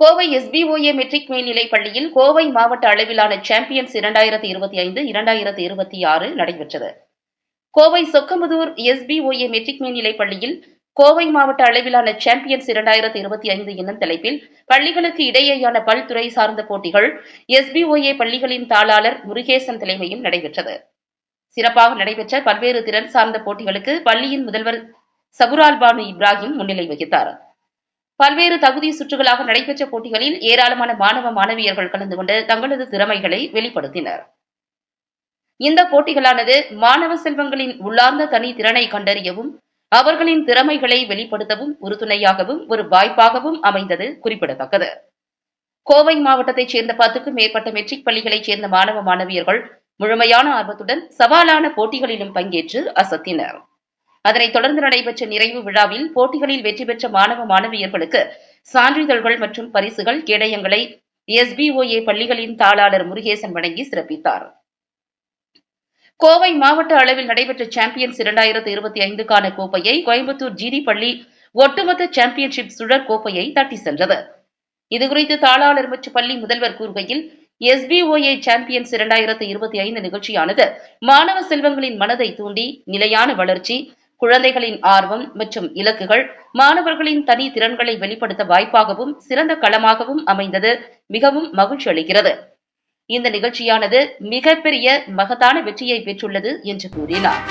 Kovai SPOA matric மேல்நிலைப் பள்ளியில் கோவை மாவட்ட அளவிலான சாம்பியன்ஸ் இரண்டாயிரத்தி இருபத்தி ஐந்து இரண்டாயிரத்தி இருபத்தி ஆறு நடைபெற்றது. கோவை சொக்கமுதூர் எஸ்பிஓஏ மெட்ரிக் மேல்நிலைப் பள்ளியில் கோவை மாவட்ட அளவிலான சாம்பியன்ஸ் இரண்டாயிரத்தி இருபத்தி ஐந்து என்னும் தலைப்பில் பள்ளிகளுக்கு இடையேயான பல்துறை சார்ந்த போட்டிகள் எஸ்பிஓஏ பள்ளிகளின் தாளாளர் முருகேசன் தலைமையில் நடைபெற்றது. சிறப்பாக நடைபெற்ற பல்வேறு திறன் சார்ந்த போட்டிகளுக்கு பள்ளியின் முதல்வர் சபுரால் பானு இப்ராஹிம் முன்னிலை வகித்தார். பல்வேறு தகுதி சுற்றுகளாக நடைபெற்ற போட்டிகளில் ஏராளமான மாணவ மாணவியர்கள் கலந்து கொண்டு தங்களது திறமைகளை வெளிப்படுத்தினர். இந்த போட்டிகளானது மாணவ செல்வங்களின் உள்ளார்ந்த தனி திறனை கண்டறியவும் அவர்களின் திறமைகளை வெளிப்படுத்தவும் உறுதுணையாகவும் ஒரு வாய்ப்பாகவும் அமைந்தது குறிப்பிடத்தக்கது. கோவை மாவட்டத்தைச் சேர்ந்த பத்துக்கும் மேற்பட்ட மெட்ரிக் பள்ளிகளைச் சேர்ந்த மாணவ மாணவியர்கள் முழுமையான ஆர்வத்துடன் சவாலான போட்டிகளிலும் பங்கேற்று அசத்தினர். அதனைத் தொடர்ந்து நடைபெற்ற நிறைவு விழாவில் போட்டிகளில் வெற்றி பெற்ற மாணவ மாணவியர்களுக்கு சான்றிதழ்கள் மற்றும் பரிசுகள் கேடயங்களை எஸ்பிஓஏ பள்ளிகளின் தாளாளர் முருகேசன் வழங்கி சிறப்பித்தார். கோவை மாவட்ட அளவில் நடைபெற்ற சாம்பியன்ஸ் இரண்டாயிரத்து இருபத்தி ஐந்துக்கான கோப்பையை கோயம்புத்தூர் ஜிடி பள்ளி ஒட்டுமொத்த சாம்பியன்ஷிப் சுழற் கோப்பையை தட்டி சென்றது. இதுகுறித்து தாளாளர் மற்றும் பள்ளி முதல்வர் கூறுகையில் எஸ்பிஓஏ சாம்பியன்ஸ் இரண்டாயிரத்து இருபத்தி ஐந்து நிகழ்ச்சியானது மாணவ செல்வங்களின் மனதை தூண்டி நிலையான வளர்ச்சி குழந்தைகளின் ஆர்வம் மற்றும் இலக்குகள் மாணவர்களின் தனி திறன்களை வெளிப்படுத்த வாய்ப்பாகவும் சிறந்த களமாகவும் அமைந்தது. மிகவும் மகிழ்ச்சி அளிக்கிறது. இந்த நிகழ்ச்சியானது மிகப்பெரிய மகத்தான வெற்றியை பெற்றுள்ளது என்று கூறினார்.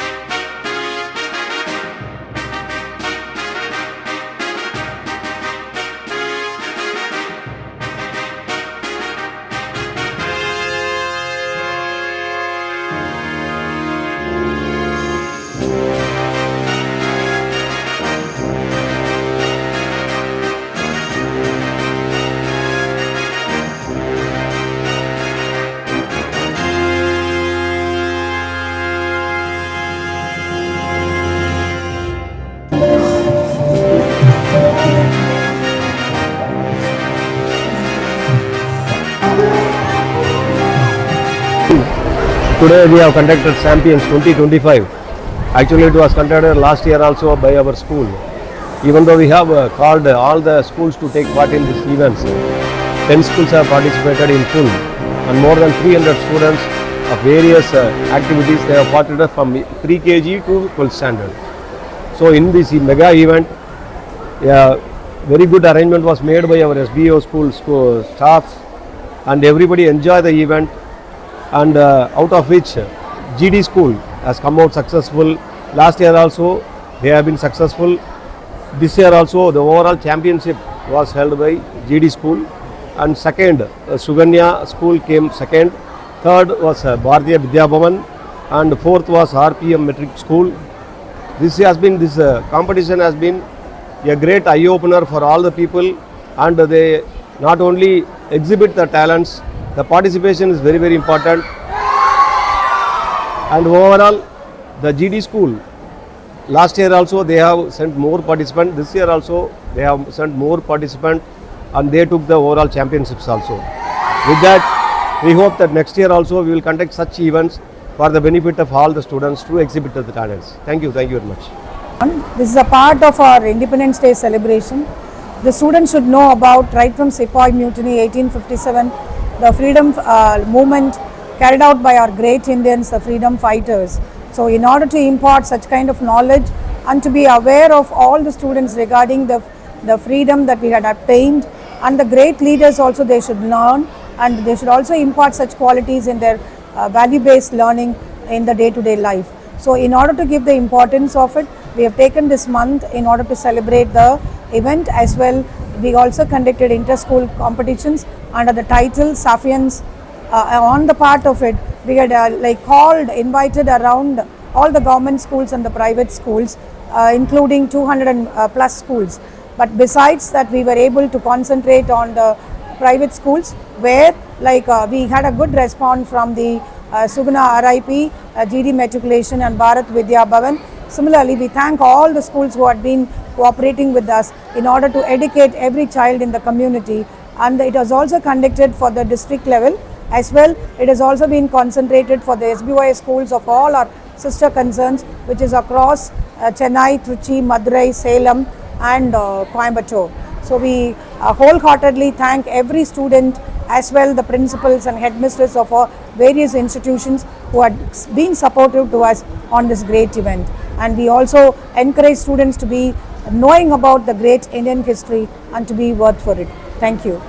Today we have conducted Champions 2025. Actually, it was conducted last year also by our school. Even though we have uh, called all the schools to take part in these events, 10 schools have participated in full and more than 300 students of various uh, activities they have participated from pre-KG to 12th standard. So in this mega event, yeah, very good arrangement was made by our SBO school, school staff and everybody enjoyed the event and uh, out of which uh, GD school has come out successful. Last year also they have been successful. This year also the overall championship was held by GD school and second uh, Suganya school came second. Third was uh, Bharatiya Vidya Bhavan and fourth was RPM metric school. This has been this uh, competition has been a great eye opener for all the people and they not only exhibit the talents the participation is very very important. And overall the GD school last year also they have sent more participants this year also they have sent more participants and they took the overall championships also. With that we hope that next year also we will conduct such events for the benefit of all the students to exhibit the talents. Thank you thank you very much. This is a part of our Independence Day celebration. The students should know about right from Sepoy Mutiny 1857, the freedom uh, movement carried out by our great Indians, the freedom fighters. So, in order to impart such kind of knowledge and to be aware of all the students regarding the, the freedom that we had obtained and the great leaders also they should learn and they should also impart such qualities in their uh, value-based learning in the day-to-day life. So, in order to give the importance of it, we have taken this month in order to celebrate the event as well. We also conducted inter-school competitions under the title Safians. Uh, on the part of it, we had uh, like called, invited around all the government schools and the private schools, uh, including 200 and, uh, plus schools. But besides that, we were able to concentrate on the private schools where like uh, we had a good response from the uh, RIP, uh, GD Matriculation and Bharat Vidya Bhavan. Similarly, we thank all the schools who had been cooperating with us in order to educate every child in the community. And it was also conducted for the district level as well. It has also been concentrated for the SBY schools of all our sister concerns, which is across uh, Chennai, Trichy, Madurai, Salem, and uh, Coimbatore. So we uh, wholeheartedly thank every student as well the principals and headmistress of our various institutions who had been supportive to us on this great event. And we also encourage students to be knowing about the great Indian history and to be worth for it. Thank you.